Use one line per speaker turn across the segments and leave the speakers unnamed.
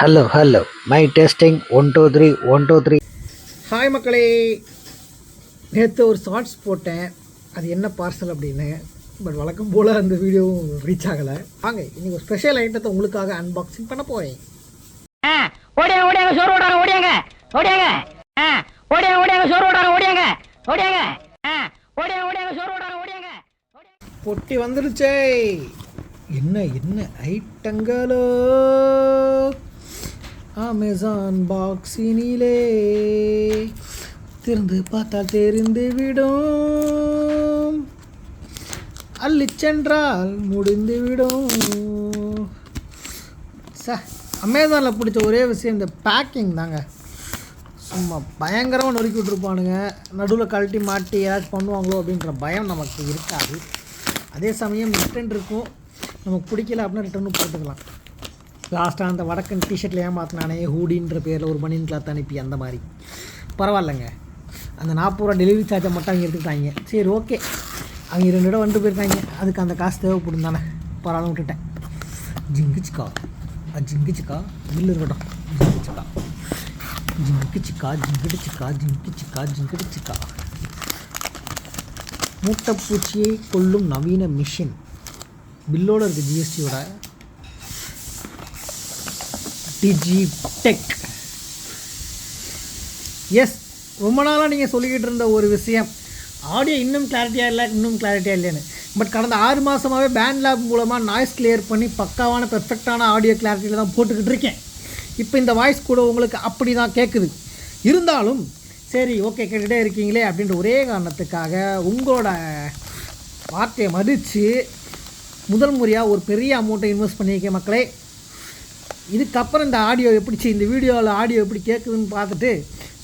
Hello hello my testing one two three one two three
hi மக்களே. நேற்று ஒரு shorts போட்டேன். அது என்ன பார்சல் அப்படின்னு? பட் வழக்கம் போல் அந்த வீடியோவும் ரீச் ஆகலை. வாங்க இன்னைக்கு ஒரு ஸ்பெஷல் ஐட்டத்தை உங்களுக்காக அன்பாக்சிங் பண்ண போகிறேன்
ஆ, ஓடியாங்க ஓடியாங்க சோறு ஓடாங்க ஓடியாங்க. ஓடியாங்க. ஆ, ஓடியாங்க ஓடியாங்க சோறு ஓடாங்க ஓடியாங்க. ஓடியாங்க. ஆ, ஓடியாங்க ஓடியாங்க சோறு ஓடாங்க ஓடியாங்க.
பொட்டி வந்துருச்சே. என்ன என்ன ஐட்டங்களோ? அமேசான் பாக்ஸினிலே திறந்து பார்த்தால் தெரிந்து விடும். அள்ளி சென்றால் முடிந்து விடும். ச அமேசானில் பிடிச்ச ஒரே விஷயம் இந்த பேக்கிங் தாங்க. சும்மா பயங்கரமாக நொறுக்கி விட்ருப்பானுங்க நடுவில் கழட்டி மாட்டி ஏதாச்சும் பண்ணுவாங்களோ அப்படின்ற பயம் நமக்கு இருக்காது. அதே சமயம் ரிட்டன் இருக்கும். நமக்கு பிடிக்கல அப்படின்னா ரிட்டர்னும் போட்டுக்கலாம் லாஸ்ட்டாக அந்த வடக்கன் டிஷர்ட்டில் ஏமாத்தினானே ஹூடின்ற பேரில் ஒரு மணின் கிளாத் அனுப்பி அந்த மாதிரி. பரவாயில்லைங்க. அந்த நாற்பது ரூபா டெலிவரி சார்ஜை மட்டும் அவங்க எடுத்துக்கிட்டாங்க. சரி ஓகே அவங்க ரெண்டு இடம் வந்துட்டு போயிருக்காங்க. அதுக்கு அந்த காசு தேவைப்படும் தானே. பரவாயில்ல விட்டுட்டேன். ஜிங்குச்சிக்கா. ஜிங்கிச்சுக்கா. பில்லு இருக்கட்டும். ஜிங்கிச்சுக்கா. ஜிங்கிச்சுக்கா ஜிங்கிடிச்சுக்கா ஜிங்கிச்சிக்கா ஜிங்கிடிச்சுக்கா. மூட்டைப்பூச்சியை கொல்லும் நவீன மிஷின் பில்லோட இருக்குது ஜிஎஸ்டியோட டிஜிடெக் எஸ் ரொம்ப நாளாக நீங்கள் சொல்லிக்கிட்டு இருந்த ஒரு விஷயம். ஆடியோ இன்னும் கிளாரிட்டியாக இல்லை இன்னும் கிளாரிட்டியாக இல்லைன்னு. பட் கடந்த ஆறு மாதமாகவே பேண்ட் லேப் மூலமாக நாய்ஸ் கிளியர் பண்ணி பக்காவான பெர்ஃபெக்டான ஆடியோ கிளாரிட்டியில் தான் போட்டுக்கிட்டு இருக்கேன். இப்போ இந்த வாய்ஸ் கூட உங்களுக்கு அப்படி தான் கேட்குது இருந்தாலும் சரி ஓகே கேட்டுகிட்டே இருக்கீங்களே அப்படின்ற ஒரே காரணத்துக்காக உங்களோட வார்த்தையை மதித்து முதல் முறையாக ஒரு பெரிய அமௌண்ட்டை இன்வெஸ்ட் பண்ணியிருக்கேன் மக்களே. இதுக்கப்புறம் இந்த ஆடியோ எப்படிச்சி இந்த வீடியோவில் ஆடியோ எப்படி கேட்குதுன்னு பார்த்துட்டு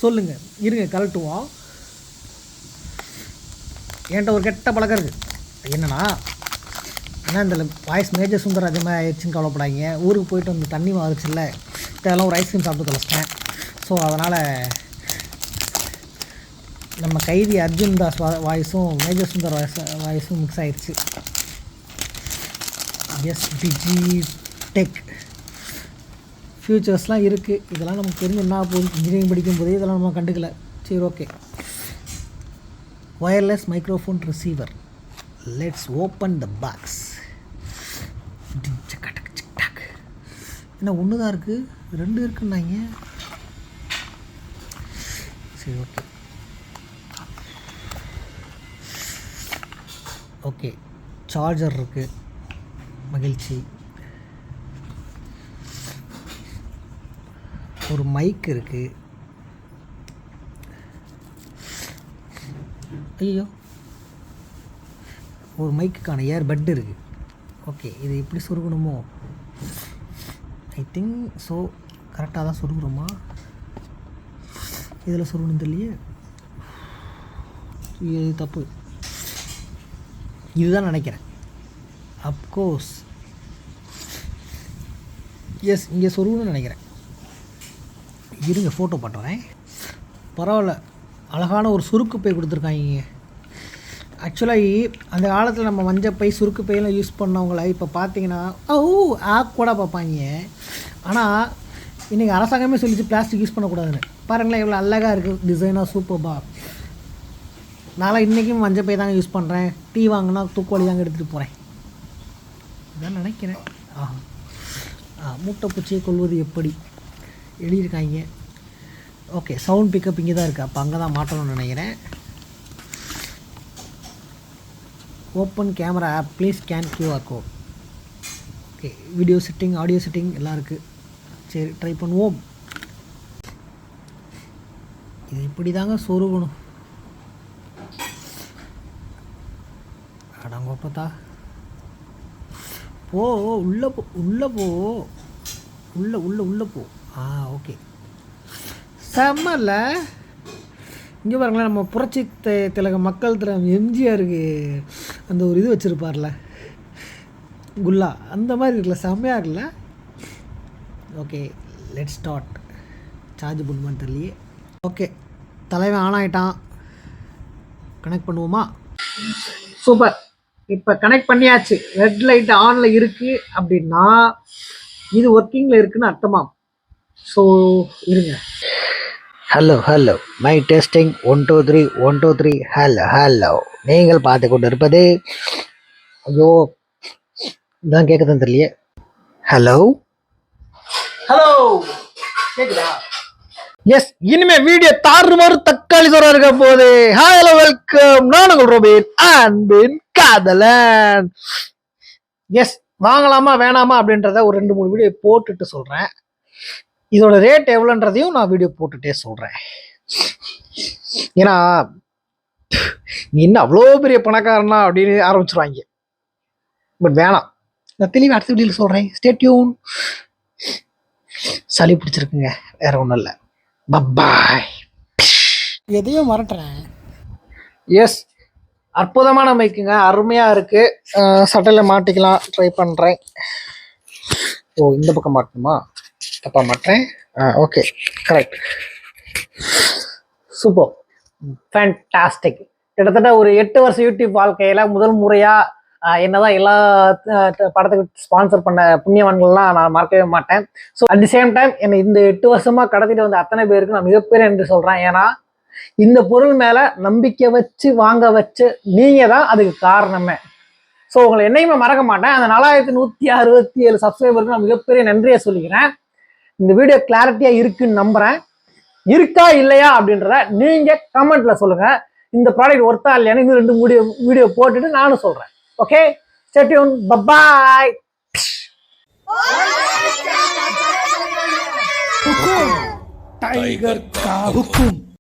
சொல்லுங்கள் இருங்க கலட்டுவோம் என்கிட்ட ஒரு கெட்ட பழக்கம் இருக்குது என்னென்னா ஆனால் இந்த வாய்ஸ் மேஜர் சுந்தர் அதே மாதிரி ஆயிடுச்சுன்னு கவலைப்படாதீங்க. ஊருக்கு போயிட்டு வந்து தண்ணி மாறுச்சுல்ல. இதெல்லாம் ஒரு ஐஸ்கிரீம் சாப்பிட்டு தொலைச்சிட்டேன். ஸோ அதனால் நம்ம கைதி அர்ஜுன் தாஸ் வா- வாய்ஸும் மேஜர் சுந்தர் வாய்ஸ் வாய்ஸும் மிக்ஸ் ஆயிடுச்சு. எஸ் டிஜி டெக் ஃப்யூச்சர்ஸ்லாம் இருக்குது இதெல்லாம் நமக்கு தெரிஞ்சு என்ன போகுது? இன்ஜினியரிங் படிக்கும் போதே இதெல்லாம் நம்ம கண்டுக்கல. சரி okay wireless microphone receiver let's open the box என்ன ஒன்று தான் இருக்குது ரெண்டு இருக்குன்னாங்க. சரி ஓகே ஓகே சார்ஜர் இருக்குது மகிழ்ச்சி. ஒரு மைக் இருக்குது ஐயோ. ஒரு மைக்குக்கான ஏர் பட் இருக்குது ஓகே இது எப்படி சுருகணுமோ? ஐ திங்க் ஸோ கரெக்டாக தான் சுருகுறோமா? இதில் சுருகணும் தெரியலையே? இது தப்பு. இதுதான் நினைக்கிறேன். அப்கோர்ஸ் எஸ் இங்கே சொருகணும்னு நினைக்கிறேன். இருங்க ஃபோட்டோ பண்ணுறேன் பரவாயில்ல. அழகான ஒரு சுருக்கு பை கொடுத்துருக்காங்க. ஆக்சுவலாகி அந்த காலத்தில் நம்ம மஞ்சப்பை சுருக்கு பையெல்லாம் யூஸ் பண்ணவங்கள இப்போ பார்த்தீங்கன்னா ஓ ஆக் கூட பார்ப்பாங்க. ஆனால் இன்றைக்கி அரசாங்கமே சொல்லிச்சு பிளாஸ்டிக் யூஸ் பண்ணக்கூடாதுன்னு. பாருங்களேன் இவ்வளோ அழகாக இருக்குது டிசைனாக சூப்பர்பா நான்லாம் இன்றைக்கும் மஞ்சப்பை தாங்க யூஸ் பண்ணுறேன் டீ வாங்கினா தூக்குவலி தாங்க எடுத்துகிட்டு போகிறேன் இதான் நினைக்கிறேன். ஆஹா. ஆ மூட்டை பூச்சியை கொள்வது எப்படி? எழுதியிருக்காங்க. ஓகே சவுண்ட் பிக்கப் இங்கே தான் இருக்குது அப்போ அங்கே தான் மாட்டணும்னு நினைக்கிறேன். Open camera app please scan QR code okay video setting audio setting எல்லாம் இருக்குது சரி ட்ரை பண்ணுவோம். இது இப்படி தாங்க சொருகணும் அடங்கோப்பத்தா போ உள்ளே போ உள்ளே போ. உள்ளே உள்ளே உள்ளே போ. ஆ ஓகே செம்மல்ல. இங்கே பாருங்களேன் நம்ம புரட்சி தி- திலக மக்கள் திறம் எம்ஜிஆருக்கு அந்த ஒரு இது வச்சுருப்பார்ல. குல்லா அந்த மாதிரி இருக்குல்ல செம்மையாக இருக்குல்ல? ஓகே லெட் ஸ்டார்ட் சார்ஜ் பண்ணுமான்னு தெரியலையே. ஓகே தலைவன் ஆன் ஆகிட்டான் கனெக்ட் பண்ணுவோமா? சூப்பர் இப்போ கனெக்ட் பண்ணியாச்சு. ரெட் லைட் ஆனில் இருக்குது அப்படின்னா இது ஒர்க்கிங்கில் இருக்குன்னு அர்த்தமாம்.
ஸோ இருங்க.
Hello hello my testing one two three one two three hello hello நீங்கள் பார்த்து கொண்டு இருப்பது ஐயோ இதான் கேட்குதுன்னு தெரியலையே. ஹலோ
ஹலோ கேக்குதா? எஸ் இனிமே வீடியோ தாறுமாறு தக்காளி சோறா இருக்க போகுது. ஹலோ வெல்கம் நான் உங்கள் ரோபின் அன்பின் காதலன். எஸ் வாங்கலாமா வேணாமா அப்படின்றத ஒரு ரெண்டு மூணு வீடியோ போட்டுட்டு சொல்றேன். இதோட ரேட் எவ்வளோன்றதையும் நான் வீடியோ போட்டுட்டே சொல்றேன். ஏன்னா நீ என்ன அவ்வளோ பெரிய பணக்காரனா அப்படின்னு ஆரம்பிச்சிருவாங்க. பட் வேணாம். நான் தெளிவாக அடுத்த வீடியோவில் சொல்கிறேன் ஸ்டேட்யூன் சளி பிடிச்சிருக்குங்க. வேற ஒன்றும் இல்லை. பப்பாய்
எதையும் மறட்டுறேன்
எஸ் அற்புதமான மைக்குங்க அருமையாக இருக்குது சட்டையில் மாட்டிக்கலாம். ட்ரை பண்ணுறேன் ஓ இந்த பக்கம் மாட்டணுமா? தப்பா மாட்டேன் ah okay correct super fantastic கிட்டத்தட்ட ஒரு எட்டு வருஷம் யூடியூப் வாழ்க்கையில் முதல் முறையாக என்னதான் எல்லா படத்துக்கு ஸ்பான்சர் பண்ண புண்ணியவான்கள்லாம் நான் மறக்கவே மாட்டேன். So at the same time என்னை இந்த எட்டு வருஷமா கடத்திட்டு வந்த அத்தனை பேருக்கு நான் மிகப்பெரிய நன்றி சொல்கிறேன் ஏன்னா இந்த பொருள் மேலே நம்பிக்கை வச்சு வாங்க வச்சு நீங்கள் தான் அதுக்கு காரணமே. ஸோ உங்களை என்னையுமே மறக்க மாட்டேன். அந்த நாலாயிரத்தி நூற்றி அறுபத்தி ஏழு சப்ஸ்கிரைபருக்கு நான் மிகப்பெரிய நன்றியை சொல்லிக்கிறேன். இந்த வீடியோ கிளாரிட்டியாக இருக்குன்னு நம்புகிறேன் இருக்கா இல்லையா அப்படின்றத நீங்கள் கமெண்ட்டில் சொல்லுங்கள் இந்த ப்ராடக்ட் ஒர்த்தா இல்லையான்னு இன்னும் ரெண்டு வீடியோ வீடியோ போட்டுட்டு நானும் சொல்கிறேன் ஓகே ஸ்டேட்யூன் பப்பாய்
டைகர் கா